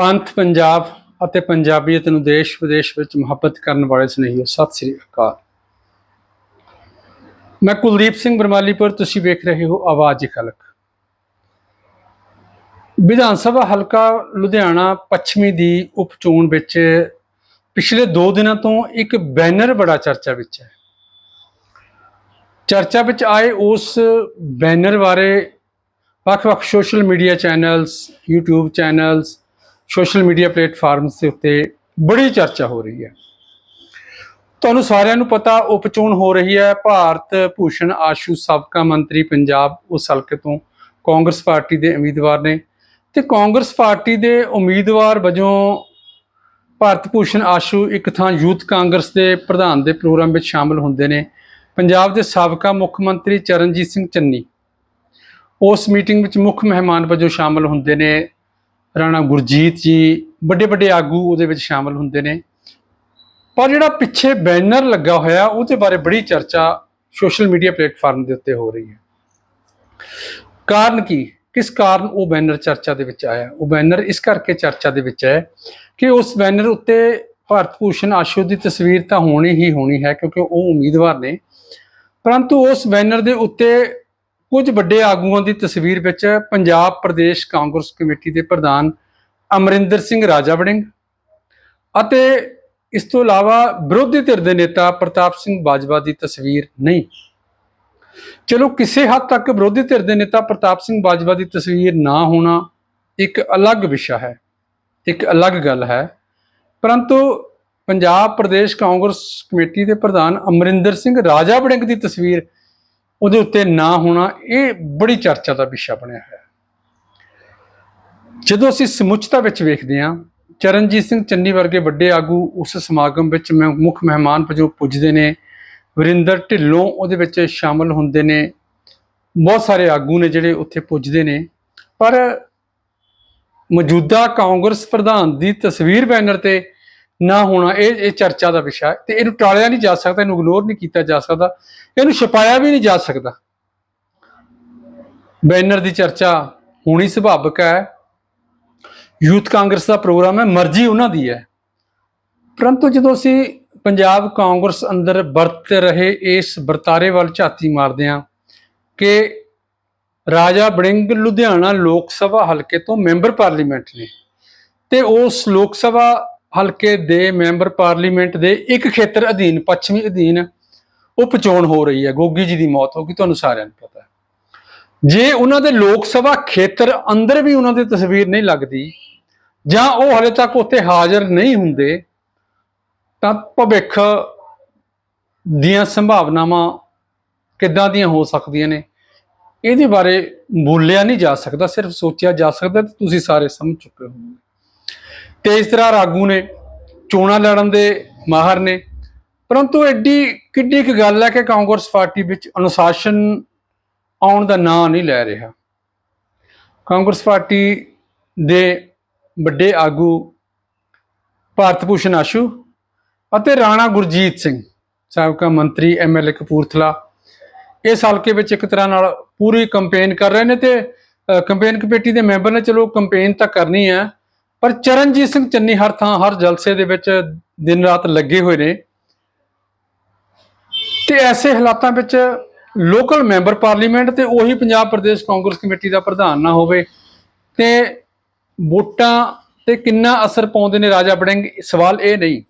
ਪੰਥ ਪੰਜਾਬ ਅਤੇ ਪੰਜਾਬੀਅਤ ਨੂੰ ਦੇਸ਼ ਵਿਦੇਸ਼ ਵਿੱਚ ਮੁਹੱਬਤ ਕਰਨ ਵਾਲੇ ਸਨੇਹੀਓ, ਸਤਿ ਸ੍ਰੀ ਅਕਾਲ। ਮੈਂ ਕੁਲਦੀਪ ਸਿੰਘ ਬਰਮਾਲੀਪੁਰ, ਤੁਸੀਂ ਵੇਖ ਰਹੇ ਹੋ ਆਵਾਜ਼ ਖਲਕ ਵਿਧਾਨ ਸਭਾ ਹਲਕਾ ਲੁਧਿਆਣਾ ਪੱਛਮੀ ਦੀ ਉਪ ਚੋਣ ਵਿੱਚ ਪਿਛਲੇ 2 ਦਿਨਾਂ ਤੋਂ ਇੱਕ ਬੈਨਰ ਬੜਾ ਚਰਚਾ ਵਿੱਚ ਹੈ। ਚਰਚਾ ਵਿੱਚ ਆਏ ਉਸ ਬੈਨਰ ਬਾਰੇ ਵੱਖ-ਵੱਖ social media channels, YouTube channels social media platforms ਦੇ ਉੱਤੇ ਬੜੀ ਚਰਚਾ ਹੋ ਰਹੀ ਹੈ। ਤੁਹਾਨੂੰ ਸਾਰਿਆਂ ਨੂੰ ਪਤਾ ਉਪਚੋਣ ਹੋ ਰਹੀ ਹੈ ਭਾਰਤ ਭੂਸ਼ਣ ਆਸ਼ੂ ਸਾਬਕਾ ਮੰਤਰੀ ਪੰਜਾਬ ਉਸ ਹਲਕੇ ਤੋਂ ਕਾਂਗਰਸ ਪਾਰਟੀ ਦੇ ਉਮੀਦਵਾਰ ਨੇ ਤੇ ਕਾਂਗਰਸ ਪਾਰਟੀ ਦੇ ਉਮੀਦਵਾਰ ਵਜੋਂ ਭਾਰਤ ਭੂਸ਼ਣ ਆਸ਼ੂ ਇੱਕ ਥਾਂ ਯੂਥ ਕਾਂਗਰਸ ਦੇ ਪ੍ਰਧਾਨ ਦੇ ਪ੍ਰੋਗਰਾਮ ਵਿੱਚ ਸ਼ਾਮਲ ਹੁੰਦੇ ਨੇ। ਪੰਜਾਬ ਦੇ ਸਾਬਕਾ ਮੁੱਖ ਮੰਤਰੀ ਚਰਨਜੀਤ ਸਿੰਘ ਚੰਨੀ ਉਸ ਮੀਟਿੰਗ ਵਿੱਚ ਮੁੱਖ ਮਹਿਮਾਨ ਵਜੋਂ ਸ਼ਾਮਲ ਹੁੰਦੇ ਨੇ। ਰਾਣਾ ਗੁਰਜੀਤ ਜੀ ਵੱਡੇ ਵੱਡੇ ਆਗੂ ਉਹਦੇ ਵਿੱਚ ਸ਼ਾਮਲ ਹੁੰਦੇ ਨੇ। ਪਰ ਜਿਹੜਾ ਪਿੱਛੇ ਬੈਨਰ ਲੱਗਾ ਹੋਇਆ, ਉਹਦੇ ਬਾਰੇ ਬੜੀ ਚਰਚਾ ਸੋਸ਼ਲ ਮੀਡੀਆ ਪਲੇਟਫਾਰਮ ਦੇ ਉੱਤੇ ਹੋ ਰਹੀ ਹੈ। ਕਾਰਨ ਕੀ? ਕਿਸ ਕਾਰਨ ਉਹ ਬੈਨਰ ਚਰਚਾ ਦੇ ਵਿੱਚ ਆਇਆ? ਉਹ ਬੈਨਰ ਇਸ ਕਰਕੇ ਚਰਚਾ ਦੇ ਵਿੱਚ ਹੈ ਕਿ ਉਸ ਬੈਨਰ ਉੱਤੇ ਭਾਰਤ ਭੂਸ਼ਣ ਆਸ਼ੂ ਦੀ ਤਸਵੀਰ ਤਾਂ ਹੋਣੀ ਹੀ ਹੋਣੀ ਹੈ, ਕਿਉਂਕਿ ਉਹ ਉਮੀਦਵਾਰ ਨੇ। ਪਰੰਤੂ ਉਸ ਬੈਨਰ ਦੇ ਉੱਤੇ ਕੁਝ ਵੱਡੇ ਆਗੂਆਂ ਦੀ ਤਸਵੀਰ ਵਿੱਚ ਪੰਜਾਬ ਪ੍ਰਦੇਸ਼ ਕਾਂਗਰਸ ਕਮੇਟੀ ਦੇ ਪ੍ਰਧਾਨ ਅਮਰਿੰਦਰ ਸਿੰਘ ਰਾਜਾ ਵੜਿੰਗ ਅਤੇ ਇਸ ਤੋਂ ਇਲਾਵਾ ਵਿਰੋਧੀ ਧਿਰ ਦੇ ਨੇਤਾ ਪ੍ਰਤਾਪ ਸਿੰਘ ਬਾਜਵਾ ਦੀ ਤਸਵੀਰ ਨਹੀਂ। ਚਲੋ ਕਿਸੇ ਹੱਦ ਤੱਕ ਵਿਰੋਧੀ ਧਿਰ ਦੇ ਨੇਤਾ ਪ੍ਰਤਾਪ ਸਿੰਘ ਬਾਜਵਾ ਦੀ ਤਸਵੀਰ ਨਾ ਹੋਣਾ ਇੱਕ ਅਲੱਗ ਵਿਸ਼ਾ ਹੈ, ਇੱਕ ਅਲੱਗ ਗੱਲ ਹੈ। ਪਰੰਤੂ ਪੰਜਾਬ ਪ੍ਰਦੇਸ਼ ਕਾਂਗਰਸ ਕਮੇਟੀ ਦੇ ਪ੍ਰਧਾਨ ਅਮਰਿੰਦਰ ਸਿੰਘ ਰਾਜਾ ਵੜਿੰਗ ਦੀ ਤਸਵੀਰ ਉਹਦੇ ਉੱਤੇ ਨਾ ਹੋਣਾ, ਇਹ ਬੜੀ ਚਰਚਾ ਦਾ ਵਿਸ਼ਾ ਬਣਿਆ ਹੋਇਆ। ਜਦੋਂ ਅਸੀਂ ਸਮੁੱਚਤਾ ਵਿੱਚ ਵੇਖਦੇ ਹਾਂ, ਚਰਨਜੀਤ ਸਿੰਘ ਚੰਨੀ ਵਰਗੇ ਵੱਡੇ ਆਗੂ ਉਸ ਸਮਾਗਮ ਵਿੱਚ ਮੈਂ ਮੁੱਖ ਮਹਿਮਾਨ ਵਜੋਂ ਪੁੱਜਦੇ ਨੇ। ਵਰਿੰਦਰ ਢਿੱਲੋਂ ਉਹਦੇ ਵਿੱਚ ਸ਼ਾਮਲ ਹੁੰਦੇ ਨੇ। ਬਹੁਤ ਸਾਰੇ ਆਗੂ ਨੇ ਜਿਹੜੇ ਉੱਥੇ ਪੁੱਜਦੇ ਨੇ। ਪਰ ਮੌਜੂਦਾ ਕਾਂਗਰਸ ਪ੍ਰਧਾਨ ਦੀ ਤਸਵੀਰ ਬੈਨਰ ਤੇ ਨਾ ਹੋਣਾ, ਇਹ ਇਹ ਚਰਚਾ ਦਾ ਵਿਸ਼ਾ ਹੈ। ਤੇ ਇਹਨੂੰ ਟਾਲਿਆ ਨਹੀਂ ਜਾ ਸਕਦਾ, ਇਹਨੂੰ ਇਗਨੋਰ ਨਹੀਂ ਕੀਤਾ ਜਾ ਸਕਦਾ। ਇਹਨੂੰ ਛਪਾਇਆ ਵੀ ਨਹੀਂ ਜਾ ਸਕਦਾ। ਬੈਨਰ ਦੀ ਚਰਚਾ ਹੋਣੀ ਸੁਭਾਵਿਕ ਹੈ। ਯੂਥ ਕਾਂਗਰਸ ਦਾ ਪ੍ਰੋਗਰਾਮ ਹੈ, ਮਰਜ਼ੀ ਉਹਨਾਂ ਦੀ ਹੈ। ਪਰੰਤੂ ਜਦੋਂ ਅਸੀਂ ਪੰਜਾਬ ਕਾਂਗਰਸ ਅੰਦਰ ਵਰਤ ਰਹੇ, ਇਸ ਵਰਤਾਰੇ ਵੱਲ ਝਾਤੀ ਮਾਰਦੇ ਹਾਂ ਕਿ ਰਾਜਾ ਬੜਿੰਗ ਲੁਧਿਆਣਾ ਲੋਕ ਸਭਾ ਹਲਕੇ ਤੋਂ ਮੈਂਬਰ ਪਾਰਲੀਮੈਂਟ ਨੇ ਤੇ ਉਸ ਲੋਕ ਸਭਾ ਹਲਕੇ ਦੇ ਮੈਂਬਰ ਪਾਰਲੀਮੈਂਟ ਦੇ ਇੱਕ ਖੇਤਰ ਅਧੀਨ, ਪੱਛਮੀ ਅਧੀਨ ਉਪ ਚੋਣ ਹੋ ਰਹੀ ਹੈ। ਗੋਗੀ ਜੀ ਦੀ ਮੌਤ ਹੋ ਗਈ, ਤੁਹਾਨੂੰ ਸਾਰਿਆਂ ਨੂੰ ਪਤਾ ਹੈ। ਜੇ ਉਹਨਾਂ ਦੇ ਲੋਕ ਸਭਾ ਖੇਤਰ ਅੰਦਰ ਵੀ ਉਹਨਾਂ ਦੀ ਤਸਵੀਰ ਨਹੀਂ ਲੱਗਦੀ ਜਾਂ ਉਹ ਹਲੇ ਤੱਕ ਉੱਥੇ ਹਾਜ਼ਰ ਨਹੀਂ ਹੁੰਦੇ, ਤਾਂ ਭਵਿੱਖ ਦੀਆਂ ਸੰਭਾਵਨਾਵਾਂ ਕਿੱਦਾਂ ਦੀਆਂ ਹੋ ਸਕਦੀਆਂ ਨੇ, ਇਹਦੇ ਬਾਰੇ ਬੋਲਿਆ ਨਹੀਂ ਜਾ ਸਕਦਾ, ਸਿਰਫ ਸੋਚਿਆ ਜਾ ਸਕਦਾ ਤੇ ਤੁਸੀਂ ਸਾਰੇ ਸਮਝ ਚੁੱਕੇ ਹੋ ਤੇਜ ਤਰਾਰ ਆਗੂ ਨੇ, ਚੋਣਾਂ ਲੜਨ ਦੇ ਮਾਹਰ ਨੇ। ਪਰੰਤੂ ਐਡੀ ਕਿੱਡੀ ਕੁ ਗੱਲ ਹੈ ਕਿ ਕਾਂਗਰਸ ਪਾਰਟੀ ਵਿੱਚ ਅਨੁਸ਼ਾਸਨ ਆਉਣ ਦਾ ਨਾਂ ਨਹੀਂ ਲੈ ਰਿਹਾ। ਕਾਂਗਰਸ ਪਾਰਟੀ ਦੇ ਵੱਡੇ ਆਗੂ ਭਾਰਤ ਭੂਸ਼ਣ ਆਸ਼ੂ ਅਤੇ ਰਾਣਾ ਗੁਰਜੀਤ ਸਿੰਘ, ਸਾਬਕਾ ਮੰਤਰੀ ਐਮਐਲਏ ਕਪੂਰਥਲਾ ਇਸ ਹਲਕੇ ਵਿੱਚ ਇੱਕ ਤਰ੍ਹਾਂ ਨਾਲ ਪੂਰੀ ਕੰਪੇਨ ਕਰ ਰਹੇ ਨੇ ਤੇ ਕੰਪੇਨ ਕਮੇਟੀ ਦੇ ਮੈਂਬਰ ਨੇ, ਚਲੋ ਕੰਪੇਨ ਤਾਂ ਕਰਨੀ ਹੈ ਪਰ ਚਰਨਜੀਤ ਸਿੰਘ ਚੰਨੀ ਹਰ ਥਾਂ, ਹਰ ਜਲਸੇ ਦੇ ਵਿੱਚ ਦਿਨ ਰਾਤ ਲੱਗੇ ਹੋਏ ਨੇ। ਤੇ ਐਸੇ ਹਾਲਾਤਾਂ ਵਿੱਚ ਲੋਕਲ ਮੈਂਬਰ ਪਾਰਲੀਮੈਂਟ ਤੇ ਉਹੀ ਪੰਜਾਬ ਪ੍ਰਦੇਸ਼ ਕਾਂਗਰਸ ਕਮੇਟੀ ਦਾ ਪ੍ਰਧਾਨ ਨਾ ਹੋਵੇ, ਤੇ ਵੋਟਾਂ ਤੇ ਕਿੰਨਾ ਅਸਰ ਪਾਉਂਦੇ ਨੇ ਰਾਜਾ ਬੜਿੰਗ ਸਵਾਲ ਇਹ ਨਹੀਂ।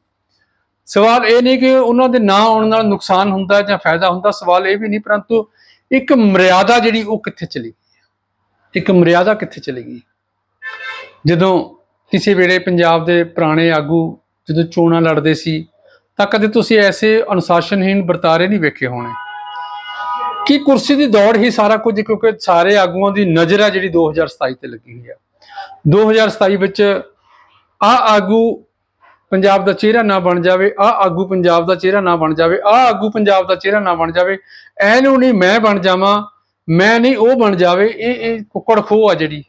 ਸਵਾਲ ਇਹ ਨਹੀਂ ਕਿ ਉਹਨਾਂ ਦੇ ਨਾ ਆਉਣ ਨਾਲ ਨੁਕਸਾਨ ਹੁੰਦਾ ਜਾਂ ਫਾਇਦਾ ਹੁੰਦਾ, ਸਵਾਲ ਇਹ ਵੀ ਨਹੀਂ, ਪਰੰਤੂ ਇੱਕ ਮਰਿਆਦਾ ਜਿਹੜੀ ਉਹ ਕਿੱਥੇ ਚਲੀ ਗਈ ਇੱਕ ਮਰਿਆਦਾ ਕਿੱਥੇ ਚਲੀ ਗਈ ਜਦੋਂ ਕਿਸੇ ਵੇਲੇ ਪੰਜਾਬ ਦੇ ਪੁਰਾਣੇ ਆਗੂ ਜਦੋਂ ਚੋਣਾਂ ਲੜਦੇ ਸੀ, ਤਾਂ ਕਦੇ ਤੁਸੀਂ ਐਸੇ ਅਨੁਸ਼ਾਸਨਹੀਣ ਵਰਤਾਰੇ ਨਹੀਂ ਵੇਖੇ ਹੋਣੇ? ਕਿ ਕੁਰਸੀ ਦੀ ਦੌੜ ਹੀ ਸਾਰਾ ਕੁਝ, ਕਿਉਂਕਿ ਸਾਰੇ ਆਗੂਆਂ ਦੀ ਨਜ਼ਰ ਆ ਜਿਹੜੀ 2027 ਤੇ ਲੱਗੀ ਹੋਈ ਹੈ 2027 ਵਿੱਚ ਆ ਆਗੂ ਪੰਜਾਬ ਦਾ ਚਿਹਰਾ ਨਾ ਬਣ ਜਾਵੇ ਆ ਆਗੂ ਪੰਜਾਬ ਦਾ ਚਿਹਰਾ ਨਾ ਬਣ ਜਾਵੇ ਆ ਆਗੂ ਪੰਜਾਬ ਦਾ ਚਿਹਰਾ ਨਾ ਬਣ ਜਾਵੇ, ਐਨੂੰ ਨਹੀਂ ਮੈਂ ਬਣ ਜਾਵਾਂ, ਮੈਂ ਨਹੀਂ ਉਹ ਬਣ ਜਾਵੇ, ਇਹ ਇਹ ਕੁੱਕੜ ਖੋਹ ਆ ਜਿਹੜੀ।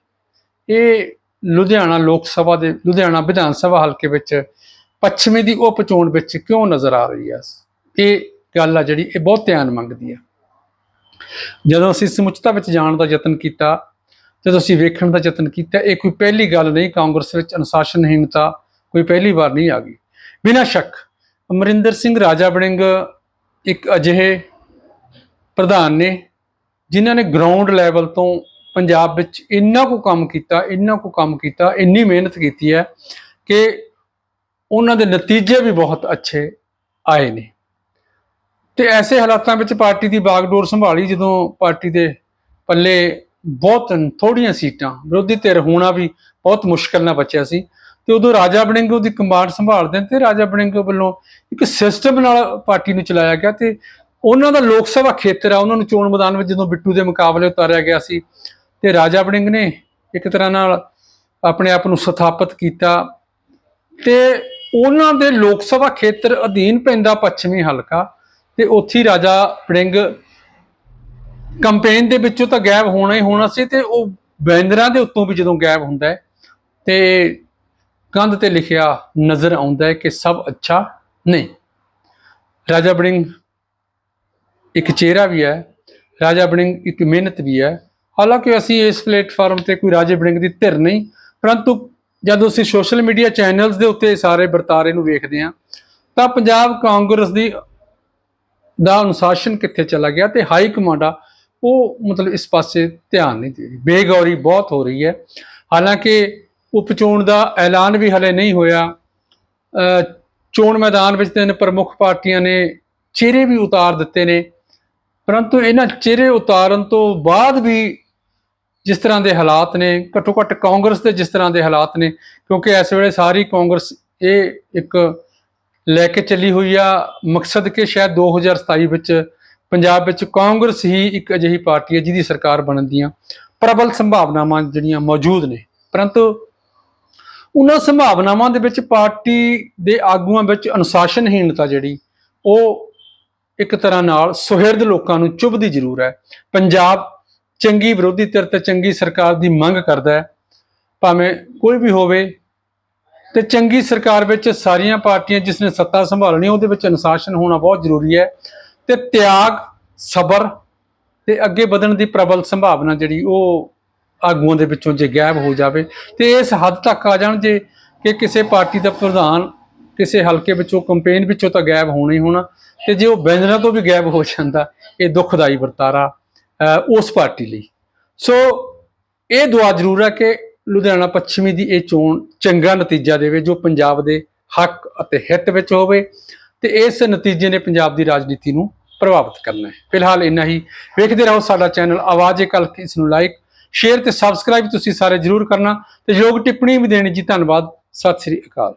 ਇਹ ਲੁਧਿਆਣਾ ਲੋਕ ਸਭਾ ਦੇ, ਲੁਧਿਆਣਾ ਵਿਧਾਨ ਸਭਾ ਹਲਕੇ ਵਿੱਚ ਪੱਛਮੀ ਦੀ ਉਪ ਚੋਣ ਵਿੱਚ ਕਿਉਂ ਨਜ਼ਰ ਆ ਰਹੀ ਹੈ? ਇਹ ਗੱਲ ਆ ਜਿਹੜੀ ਇਹ ਬਹੁਤ ਧਿਆਨ ਮੰਗਦੀ ਆ। ਜਦੋਂ ਅਸੀਂ ਸਮੁੱਚਤਾ ਵਿੱਚ ਜਾਣ ਦਾ ਯਤਨ ਕੀਤਾ, ਜਦੋਂ ਅਸੀਂ ਵੇਖਣ ਦਾ ਯਤਨ ਕੀਤਾ, ਇਹ ਕੋਈ ਪਹਿਲੀ ਗੱਲ ਨਹੀਂ, ਕਾਂਗਰਸ ਵਿੱਚ ਅਨੁਸ਼ਾਸਨਹੀਣਤਾ ਕੋਈ ਪਹਿਲੀ ਵਾਰ ਨਹੀਂ ਆ ਗਈ। ਬਿਨਾਂ ਸ਼ੱਕ, ਅਮਰਿੰਦਰ ਸਿੰਘ ਰਾਜਾ ਬੜਿੰਗ ਇੱਕ ਅਜਿਹੇ ਪ੍ਰਧਾਨ ਨੇ, ਜਿਨ੍ਹਾਂ ਨੇ ਗਰਾਊਂਡ ਲੈਵਲ ਤੋਂ ਪੰਜਾਬ ਵਿੱਚ ਇੰਨਾ ਕੁ ਕੰਮ ਕੀਤਾ, ਇੰਨਾ ਕੁ ਕੰਮ ਕੀਤਾ, ਇੰਨੀ ਮਿਹਨਤ ਕੀਤੀ ਹੈ ਕਿ ਉਹਨਾਂ ਦੇ ਨਤੀਜੇ ਵੀ ਬਹੁਤ ਅੱਛੇ ਆਏ ਨੇ। ਤੇ ਐਸੇ ਹਾਲਾਤਾਂ ਵਿੱਚ ਪਾਰਟੀ ਦੀ ਬਾਗਡੋਰ ਸੰਭਾਲੀ ਜਦੋਂ ਪਾਰਟੀ ਦੇ ਪੱਲੇ ਬਹੁਤ ਥੋੜੀਆਂ ਸੀਟਾਂ, ਵਿਰੋਧੀ ਧਿਰ ਹੋਣਾ ਵੀ ਬਹੁਤ ਮੁਸ਼ਕਲ ਨਾਲ ਬਚਿਆ ਸੀ, ਤੇ ਉਦੋਂ ਰਾਜਾ ਵੜਿੰਗ ਦੀ ਕਮਾਂਡ ਸੰਭਾਲਦੇ ਨੇ ਤੇ ਰਾਜਾ ਵੜਿੰਗ ਵੱਲੋਂ ਇੱਕ ਸਿਸਟਮ ਨਾਲ ਪਾਰਟੀ ਨੂੰ ਚਲਾਇਆ ਗਿਆ ਤੇ ਉਹਨਾਂ ਦਾ ਲੋਕ ਸਭਾ ਖੇਤਰ ਆ, ਉਹਨਾਂ ਨੂੰ ਚੋਣ ਮੈਦਾਨ ਵਿੱਚ ਜਦੋਂ ਬਿੱਟੂ ਦੇ ਮੁਕਾਬਲੇ ਉਤਾਰਿਆ ਗਿਆ ਸੀ ਤੇ ਰਾਜਾ ਵੜਿੰਗ ਨੇ ਇੱਕ ਤਰ੍ਹਾਂ ਨਾਲ ਆਪਣੇ ਆਪ ਨੂੰ ਸਥਾਪਿਤ ਕੀਤਾ ਤੇ ਉਹਨਾਂ ਦੇ ਲੋਕ ਸਭਾ ਖੇਤਰ ਅਧੀਨ ਪੈਂਦਾ ਪੱਛਮੀ ਹਲਕਾ ਤੇ ਉੱਥੇ ਰਾਜਾ ਵੜਿੰਗ ਕੰਪੇਨ ਦੇ ਵਿੱਚੋਂ ਤਾਂ ਗਾਇਬ ਹੋਣਾ ਹੀ ਹੋਣਾ ਸੀ ਤੇ ਉਹ ਬੈਨਰਾਂ ਦੇ ਉੱਤੋਂ ਵੀ ਜਦੋਂ ਗਾਇਬ ਹੁੰਦਾ ਹੈ ਤੇ ਕੰਧ ਤੇ ਲਿਖਿਆ ਨਜ਼ਰ ਆਉਂਦਾ ਹੈ ਕਿ ਸਭ ਅੱਛਾ ਨਹੀਂ ਰਾਜਾ ਬੜਿੰਗ ਇੱਕ ਚਿਹਰਾ ਵੀ ਹੈ, ਰਾਜਾ ਬੜਿੰਗ ਇੱਕ ਮਿਹਨਤ ਵੀ ਹੈ। ਹਾਲਾਂਕਿ ਅਸੀਂ ਇਸ ਪਲੇਟਫਾਰਮ ਤੇ ਕੋਈ ਰਾਜੇ ਵੜਿੰਗ ਦੀ ਧਿਰ ਨਹੀਂ, ਪਰੰਤੂ ਜਦੋਂ ਅਸੀਂ ਸੋਸ਼ਲ ਮੀਡੀਆ ਚੈਨਲਸ ਦੇ ਉੱਤੇ ਸਾਰੇ ਵਰਤਾਰੇ ਨੂੰ ਵੇਖਦੇ ਹਾਂ, ਤਾਂ ਪੰਜਾਬ ਕਾਂਗਰਸ ਦੀ ਦਾ ਅਨੁਸ਼ਾਸਨ ਕਿੱਥੇ ਚਲਾ ਗਿਆ ਤੇ ਹਾਈ ਕਮਾਂਡ ਆ ਉਹ ਮਤਲਬ ਇਸ ਪਾਸੇ ਧਿਆਨ ਨਹੀਂ ਦੇ ਰਹੀ, ਬੇਗੌਰੀ ਬਹੁਤ ਹੋ ਰਹੀ ਹੈ। ਹਾਲਾਂਕਿ ਉਪਚੋਣ ਦਾ ਐਲਾਨ ਵੀ ਹਲੇ ਨਹੀਂ ਹੋਇਆ ਚੋਣ ਮੈਦਾਨ ਵਿੱਚ ਤਿੰਨ ਪ੍ਰਮੁੱਖ ਪਾਰਟੀਆਂ ਨੇ ਚਿਹਰੇ ਵੀ ਉਤਾਰ ਦਿੱਤੇ ਨੇ, ਪਰੰਤੂ ਇਹਨਾਂ ਚਿਹਰੇ ਉਤਾਰਨ ਤੋਂ ਬਾਅਦ ਵੀ ਜਿਸ ਤਰ੍ਹਾਂ ਦੇ ਹਾਲਾਤ ਨੇ, ਘੱਟੋ ਘੱਟ ਕਾਂਗਰਸ ਦੇ ਜਿਸ ਤਰ੍ਹਾਂ ਦੇ ਹਾਲਾਤ ਨੇ, ਕਿਉਂਕਿ ਇਸ ਵੇਲੇ ਸਾਰੀ ਕਾਂਗਰਸ ਇਹ ਇੱਕ ਲੈ ਕੇ ਚੱਲੀ ਹੋਈ ਆ, ਮਕਸਦ ਕਿ ਸ਼ਾਇਦ 2027 ਵਿੱਚ ਪੰਜਾਬ ਵਿੱਚ ਕਾਂਗਰਸ ਹੀ ਇੱਕ ਅਜਿਹੀ ਪਾਰਟੀ ਹੈ ਜਿਹਦੀ ਸਰਕਾਰ ਬਣਨ ਦੀਆਂ ਪ੍ਰਬਲ ਸੰਭਾਵਨਾਵਾਂ ਜਿਹੜੀਆਂ ਮੌਜੂਦ ਨੇ। ਪਰੰਤੂ ਉਹਨਾਂ ਸੰਭਾਵਨਾਵਾਂ ਦੇ ਵਿੱਚ ਪਾਰਟੀ ਦੇ ਆਗੂਆਂ ਵਿੱਚ ਅਨੁਸ਼ਾਸਨਹੀਣਤਾ ਜਿਹੜੀ, ਉਹ ਇੱਕ ਤਰ੍ਹਾਂ ਨਾਲ ਸੁਹਿਰਦ ਲੋਕਾਂ ਨੂੰ ਚੁਭਦੀ ਜ਼ਰੂਰ ਹੈ। ਪੰਜਾਬ ਚੰਗੀ ਵਿਰੋਧੀ ਧਿਰ ਤੇ ਚੰਗੀ ਸਰਕਾਰ ਦੀ ਮੰਗ ਕਰਦਾ ਹੈ, ਭਾਵੇਂ ਕੋਈ ਵੀ ਹੋਵੇ, ਤੇ ਚੰਗੀ ਸਰਕਾਰ ਵਿੱਚ ਸਾਰੀਆਂ ਪਾਰਟੀਆਂ ਜਿਸ ਨੇ ਸੱਤਾ ਸੰਭਾਲਣੀ, ਉਹਦੇ ਵਿੱਚ ਅਨੁਸ਼ਾਸਨ ਹੋਣਾ ਬਹੁਤ ਜ਼ਰੂਰੀ ਹੈ, ਤੇ ਤਿਆਗ, ਸਬਰ ਤੇ ਅੱਗੇ ਵਧਣ ਦੀ ਪ੍ਰਬਲ ਸੰਭਾਵਨਾ ਜਿਹੜੀ ਉਹ ਆਗੂਆਂ ਦੇ ਵਿੱਚੋਂ ਜੇ ਗਾਇਬ ਹੋ ਜਾਵੇ, ਤੇ ਇਸ ਹੱਦ ਤੱਕ ਆ ਜਾਣ ਜੇ ਕਿ ਕਿਸੇ ਪਾਰਟੀ ਦਾ ਪ੍ਰਧਾਨ ਕਿਸੇ ਹਲਕੇ ਵਿੱਚੋਂ ਕੰਪੇਨ ਵਿੱਚੋਂ ਤਾਂ ਗਾਇਬ ਹੋਣਾ ਹੀ ਹੋਣਾ, ਤੇ ਜੇ ਉਹ ਬੈਨਰਾਂ ਤੋਂ ਵੀ ਗਾਇਬ ਹੋ ਜਾਂਦਾ, ਇਹ ਦੁਖਦਾਈ ਵਰਤਾਰਾ ਉਸ ਪਾਰਟੀ ਲਈ। ਸੋ ਇਹ ਦੁਆ ਜ਼ਰੂਰ ਹੈ ਕਿ ਲੁਧਿਆਣਾ ਪੱਛਮੀ ਦੀ ਇਹ ਚੋਣ ਚੰਗਾ ਨਤੀਜਾ ਦੇਵੇ, ਜੋ ਪੰਜਾਬ ਦੇ ਹੱਕ ਅਤੇ ਹਿੱਤ ਵਿੱਚ ਹੋਵੇ ਤੇ ਇਸ ਨਤੀਜੇ ਨੇ ਪੰਜਾਬ ਦੀ ਰਾਜਨੀਤੀ ਨੂੰ ਪ੍ਰਭਾਵਿਤ ਕਰਨਾ ਹੈ। ਫਿਲਹਾਲ ਇੰਨਾ ਹੀ। ਵੇਖਦੇ ਰਹੋ ਸਾਡਾ ਚੈਨਲ ਆਵਾਜ਼ ਕਲ ਇਸ ਨੂੰ ਲਾਈਕ, ਸ਼ੇਅਰ ਤੇ ਸਬਸਕ੍ਰਾਈਬ ਤੁਸੀਂ ਸਾਰੇ ਜਰੂਰ ਕਰਨਾ ਤੇ ਯੋਗ ਟਿੱਪਣੀ ਵੀ ਦੇਣੀ ਜੀ। ਧੰਨਵਾਦ। ਸਤਿ ਸ੍ਰੀ ਅਕਾਲ।